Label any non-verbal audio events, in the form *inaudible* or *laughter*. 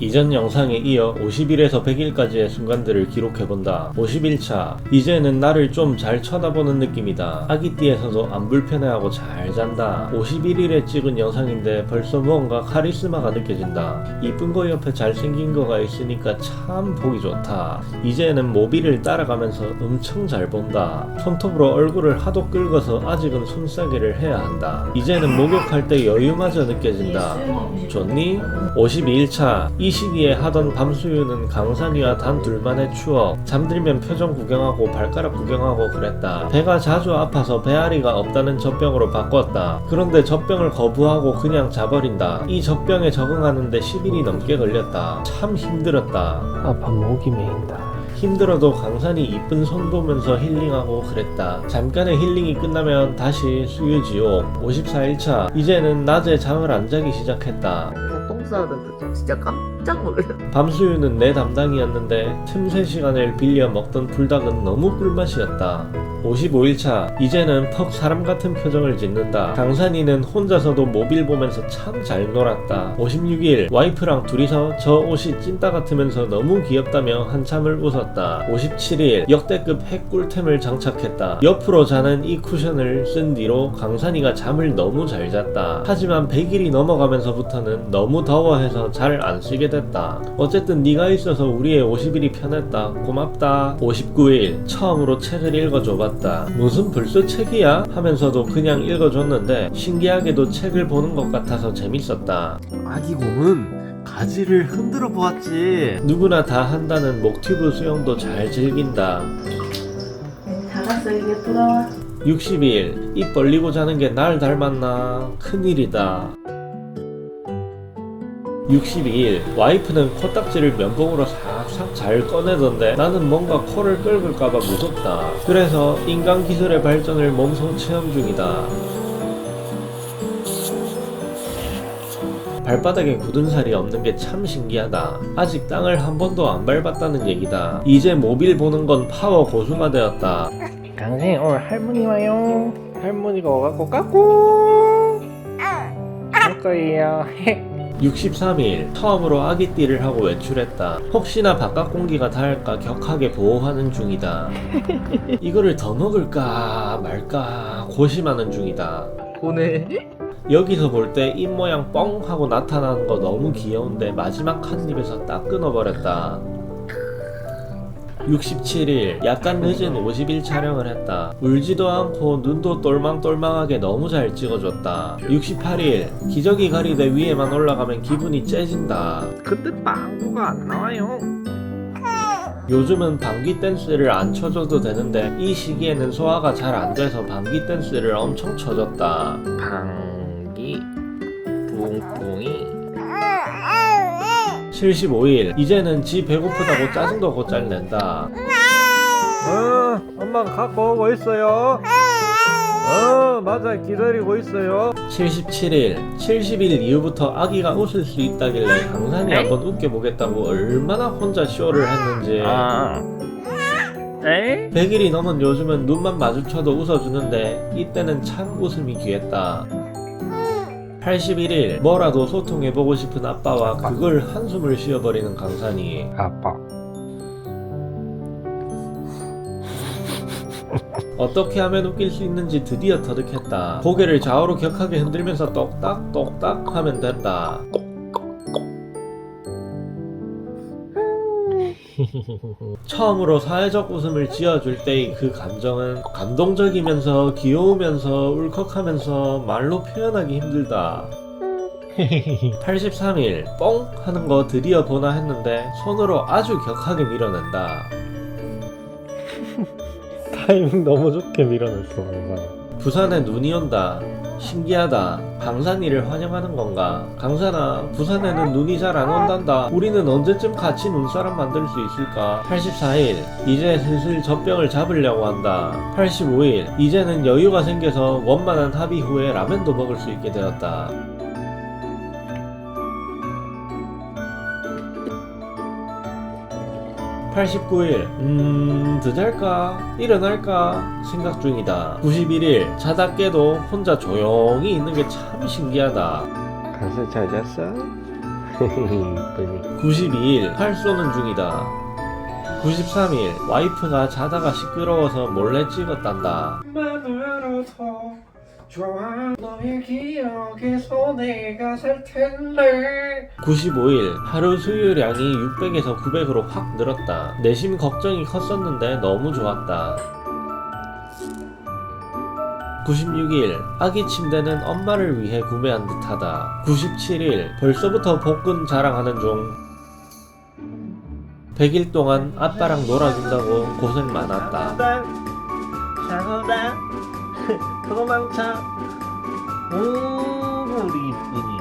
이전 영상에 이어 50일에서 100일까지의 순간들을 기록해본다. 51차. 이제는 나를 좀 잘 쳐다보는 느낌이다. 아기띠에서도 안 불편해하고 잘 잔다. 51일에 찍은 영상인데 벌써 무언가 카리스마가 느껴진다. 이쁜 거 옆에 잘생긴 거가 있으니까 참 보기 좋다. 이제는 모비를 따라가면서 엄청 잘 본다. 손톱으로 얼굴을 하도 긁어서 아직은 손싸개를 해야 한다. 이제는 목욕할 때 여유마저 느껴진다. 좋니? 52일차 이 시기에 하던 밤수유는 강산이와 단 둘만의 추억 잠들면 표정 구경하고 발가락 구경하고 그랬다 배가 자주 아파서 배앓이가 없다는 젖병으로 바꿨다 그런데 젖병을 거부하고 그냥 자버린다 이 젖병에 적응하는데 10일이 넘게 걸렸다 참 힘들었다 아파 목이 메인다 힘들어도 강산이 이쁜 손 보면서 힐링하고 그랬다. 잠깐의 힐링이 끝나면 다시 수유지옥. 54일차. 이제는 낮에 잠을 안 자기 시작했다. 똥 싸는데 진짜 깜 짝 놀랐어. 밤수유는 내 담당이었는데 틈새 시간을 빌려 먹던 불닭은 너무 꿀맛이었다. 55일차 이제는 퍽 사람 같은 표정을 짓는다. 강산이는 혼자서도 모빌 보면서 참 잘 놀았다. 56일 와이프랑 둘이서 저 옷이 찐따 같으면서 너무 귀엽다며 한참을 웃었다. 57일 역대급 핵꿀템을 장착했다. 옆으로 자는 이 쿠션을 쓴 뒤로 강산이가 잠을 너무 잘 잤다. 하지만 100일이 넘어가면서부터는 너무 더워해서 잘 안 쓰게 됐다. 어쨌든 네가 있어서 우리의 50일이 편했다. 고맙다. 59일 처음으로 책을 읽어줘봤다. 무슨 벌써 책이야? 하면서도 그냥 읽어줬는데 신기하게도 책을 보는 것 같아서 재밌었다. 아기 곰은 가지를 흔들어 보았지. 누구나 다 한다는 목튜브 수영도 잘 즐긴다. 작았어 이게 돌아와. 60일 입 벌리고 자는 게 날 닮았나 큰일이다 62일 와이프는 코딱지를 면봉으로 싹싹 잘 꺼내던데 나는 뭔가 코를 긁을까봐 무섭다 그래서 인간 기술의 발전을 몸소 체험 중이다 발바닥에 굳은 살이 없는 게 참 신기하다. 아직 땅을 한 번도 안 밟았다는 얘기다. 이제 모빌 보는 건 파워 고수가 되었다. 강생 오늘 할머니 와요. 할머니가 와갖고 까꿍 할 거예요. *laughs* 63일 처음으로 아기띠를 하고 외출했다. 혹시나 바깥 공기가 닿을까 격하게 보호하는 중이다. *laughs* 이거를 더 먹을까 말까 고심하는 중이다. 보내. 여기서 볼 때 입 모양 뻥 하고 나타나는 거 너무 귀여운데 마지막 한 입에서 딱 끊어버렸다. 67일 약간 늦은 50일 촬영을 했다. 울지도 않고 눈도 똘망똘망하게 너무 잘 찍어줬다. 68일 기저귀 가리대 위에만 올라가면 기분이 째진다. 근데 빵구가 안 나와요. 요즘은 방귀 댄스를 안 쳐줘도 되는데 이 시기에는 소화가 잘 안 돼서 방귀 댄스를 엄청 쳐줬다. 방귀 뿡뿡이 75일. 이제는 지 배고프다고 짜증도 곧잘 낸다. 어 엄마가 갖고 오고 있어요. 어 맞아 기다리고 있어요. 77일. 70일 이후부터 아기가 웃을 수 있다길래 강산이 한번 웃겨보겠다고 얼마나 혼자 쇼를 했는지. 아. 에? 100일이 넘은 요즘은 눈만 마주쳐도 웃어주는데 이때는 참 웃음이 귀했다 81일 뭐라도 소통해보고 싶은 아빠와 그걸 한숨을 쉬어버리는 강산이 아빠. 어떻게 하면 웃길 수 있는지 드디어 터득했다. 고개를 좌우로 격하게 흔들면서 똑딱 똑딱 하면 된다. 처음으로 사회적 웃음을 지어줄 때의 그 감정은 감동적이면서 귀여우면서 울컥하면서 말로 표현하기 힘들다. *laughs* 83일 뽕 하는 거 드디어 보나 했는데 손으로 아주 격하게 밀어낸다. *laughs* 타이밍 너무 좋게 밀어냈어 강산 부산에 눈이 온다 신기하다. 강산이를 환영하는 건가? 강산아 부산에는 눈이 잘 안 온단다. 우리는 언제쯤 같이 눈사람 만들 수 있을까? 84일 이제 슬슬 젖병을 잡으려고 한다. 85일 이제는 여유가 생겨서 원만한 합의 후에 라면도 먹을 수 있게 되었다 89일, 음, 더 잘까? 일어날까? 생각 중이다. 91일, 자다 깨도 혼자 조용히 있는 게 참 신기하다. 가서 잘 잤어? 이쁘니 92일 활 쏘는 중이다. 93일 와이프가 자다가 시끄러워서 몰래 찍었단다. 좋아 너의 기억에서 내가 살 텐데 95일 하루 수유량이 600에서 900으로 확 늘었다. 내심 걱정이 컸었는데 너무 좋았다. 96일 아기 침대는 엄마를 위해 구매한 듯하다. 97일 벌써부터 복근 자랑하는 중. 100일 동안 아빠랑 놀아준다고 고생 많았다. 자고다 도망쳐 오 우리 이쁜이